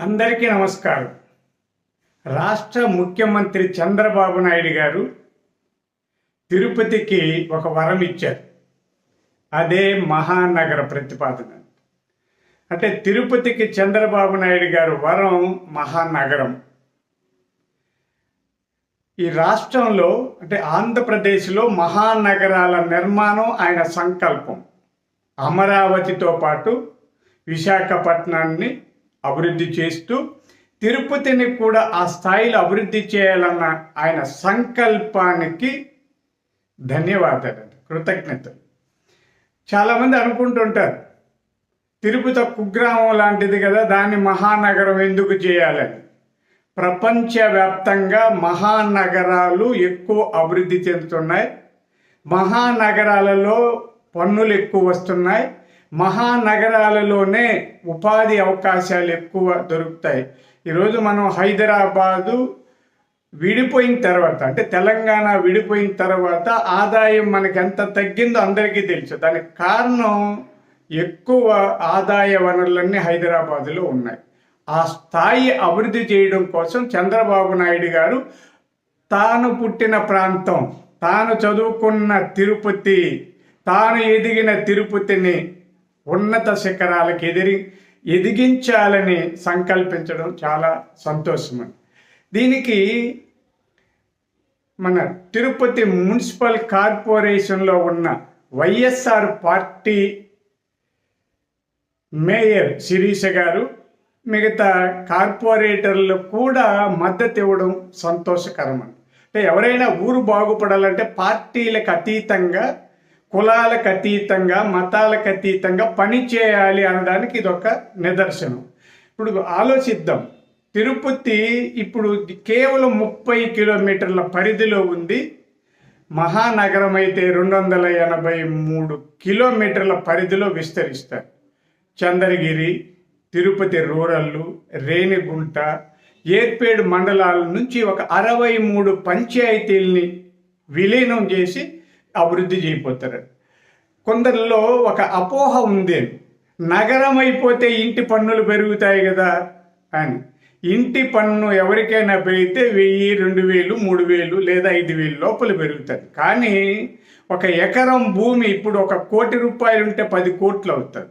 అందరికీ నమస్కారం. రాష్ట్ర ముఖ్యమంత్రి చంద్రబాబు నాయుడు గారు తిరుపతికి ఒక వరం ఇచ్చారు. అదే మహానగర ప్రతిపాదన. అంటే తిరుపతికి చంద్రబాబు నాయుడు గారు వరం మహానగరం. ఈ రాష్ట్రంలో అంటే ఆంధ్రప్రదేశ్లో మహానగరాల నిర్మాణం ఆయన సంకల్పం. అమరావతితో పాటు విశాఖపట్నాన్ని అభివృద్ధి చేస్తూ తిరుపతిని కూడా ఆ స్థాయిలో అభివృద్ధి చేయాలన్న ఆయన సంకల్పానికి ధన్యవాదాలు. కృతజ్ఞతలు. చాలామంది అనుకుంటుంటారు తిరుపతి కుగ్రామం లాంటిది కదా దాన్ని మహానగరం ఎందుకు చేయాలని. ప్రపంచవ్యాప్తంగా మహానగరాలు ఎక్కువ అభివృద్ధి చెందుతున్నాయి. మహానగరాలలో పన్నులు ఎక్కువ వస్తున్నాయి. మహానగరాలలోనే ఉపాధి అవకాశాలు ఎక్కువ దొరుకుతాయి. ఈరోజు మనం హైదరాబాదు విడిపోయిన తర్వాత అంటే తెలంగాణ విడిపోయిన తర్వాత ఆదాయం మనకి ఎంత తగ్గిందో అందరికీ తెలుసు. దానికి కారణం ఎక్కువ ఆదాయ వనరులన్నీ హైదరాబాదులో ఉన్నాయి. ఆ స్థాయి అభివృద్ధి చేయడం కోసం చంద్రబాబు నాయుడు గారు తాను పుట్టిన ప్రాంతం తాను చదువుకున్న తిరుపతి తాను ఎదిగిన తిరుపతిని ఉన్నత శిఖరాలకు ఎదిరి ఎదిగించాలని సంకల్పించడం చాలా సంతోషం దీనికి మన తిరుపతి మున్సిపల్ కార్పొరేషన్లో ఉన్న వైఎస్ఆర్ పార్టీ మేయర్ శిరీష గారు మిగతా కార్పొరేటర్లు కూడా మద్దతు ఇవ్వడం సంతోషకరం అంటే ఎవరైనా ఊరు బాగుపడాలంటే పార్టీలకు అతీతంగా కులాలకు అతీతంగా మతాలకు అతీతంగా పని చేయాలి అనడానికి ఇది ఒక నిదర్శనం. ఇప్పుడు ఆలోచిద్దాం. తిరుపతి ఇప్పుడు కేవలం ముప్పై కిలోమీటర్ల పరిధిలో ఉంది. మహానగరం అయితే రెండు వందల ఎనభై మూడు కిలోమీటర్ల పరిధిలో విస్తరిస్తారు. చంద్రగిరి తిరుపతి రూరల్లు రేణిగుంట ఏర్పేడు మండలాల నుంచి ఒక అరవై మూడు పంచాయతీల్ని విలీనం చేసి అభివృద్ధి చేయబోతారు. కొందరిలో ఒక అపోహ ఉంది నగరం అయిపోతే ఇంటి పన్నులు పెరుగుతాయి కదా అని. ఇంటి పన్ను ఎవరికైనా పెరిగితే వెయ్యి రెండు వేలు మూడు వేలు లేదా ఐదు వేలు లోపల పెరుగుతుంది కానీ ఒక ఎకరం భూమి ఇప్పుడు ఒక కోటి రూపాయలు ఉంటే పది కోట్లు అవుతుంది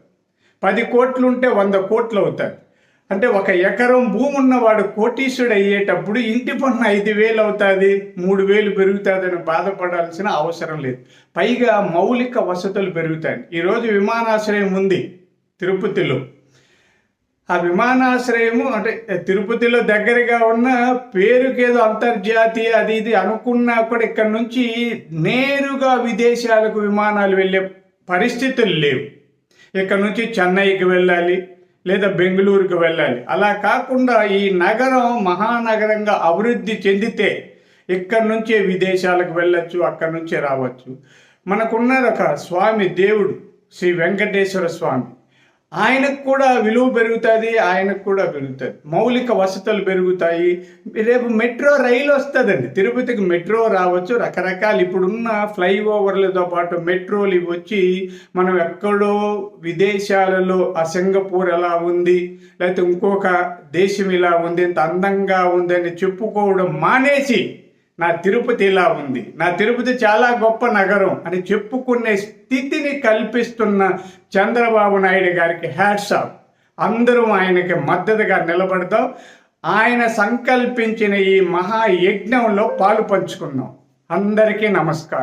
పది కోట్లు ఉంటే వంద కోట్లు అవుతుంది అంటే ఒక ఎకరం భూమి ఉన్నవాడు కోటీశ్వరుడు అయ్యేటప్పుడు ఇంటి పన్ను ఐదు వేలు అవుతుంది మూడు వేలు పెరుగుతుందని బాధపడాల్సిన అవసరం లేదు. పైగా మౌలిక వసతులు పెరుగుతాయి. ఈరోజు విమానాశ్రయం ఉంది తిరుపతిలో. ఆ విమానాశ్రయము అంటే తిరుపతిలో దగ్గరగా ఉన్న పేరుకేదో అంతర్జాతీయ అది ఇది అనుకున్నా కూడా ఇక్కడ నుంచి నేరుగా విదేశాలకు విమానాలు వెళ్ళే పరిస్థితులు లేవు. ఇక్కడ నుంచి చెన్నైకి వెళ్ళాలి లేదా బెంగళూరుకు వెళ్ళాలి. అలా కాకుండా ఈ నగరం మహానగరంగా అభివృద్ధి చెందితే ఇక్కడి నుంచే విదేశాలకు వెళ్ళచ్చు అక్కడి నుంచే రావచ్చు. మనకున్న ఒక స్వామి దేవుడు శ్రీ వెంకటేశ్వర స్వామి. ఆయనకు కూడా విలువ పెరుగుతుంది ఆయనకు కూడా పెరుగుతుంది. మౌలిక వసతులు పెరుగుతాయి. రేపు మెట్రో రైలు వస్తుందండి. తిరుపతికి మెట్రో రావచ్చు. రకరకాల ఇప్పుడున్న ఫ్లైఓవర్లతో పాటు మెట్రోలు ఇవి వచ్చి మనం ఎక్కడో విదేశాలలో ఆ సింగపూర్ ఎలా ఉంది లేకపోతే ఇంకొక దేశం ఇలా ఉంది ఇంత అందంగా ఉంది అని చెప్పుకోవడం మానేసి నా తిరుపతి ఇలా ఉంది. నా తిరుపతి చాలా గొప్ప నగరం అని చెప్పుకునే స్థితిని కల్పిస్తున్న చంద్రబాబు నాయుడు గారికి హ్యాట్స్ ఆఫ్ అందరూ ఆయనకి మద్దతుగా నిలబడతాం. ఆయన సంకల్పించిన ఈ మహాయజ్ఞంలో పాలు పంచుకుందాం. అందరికీ నమస్కారం.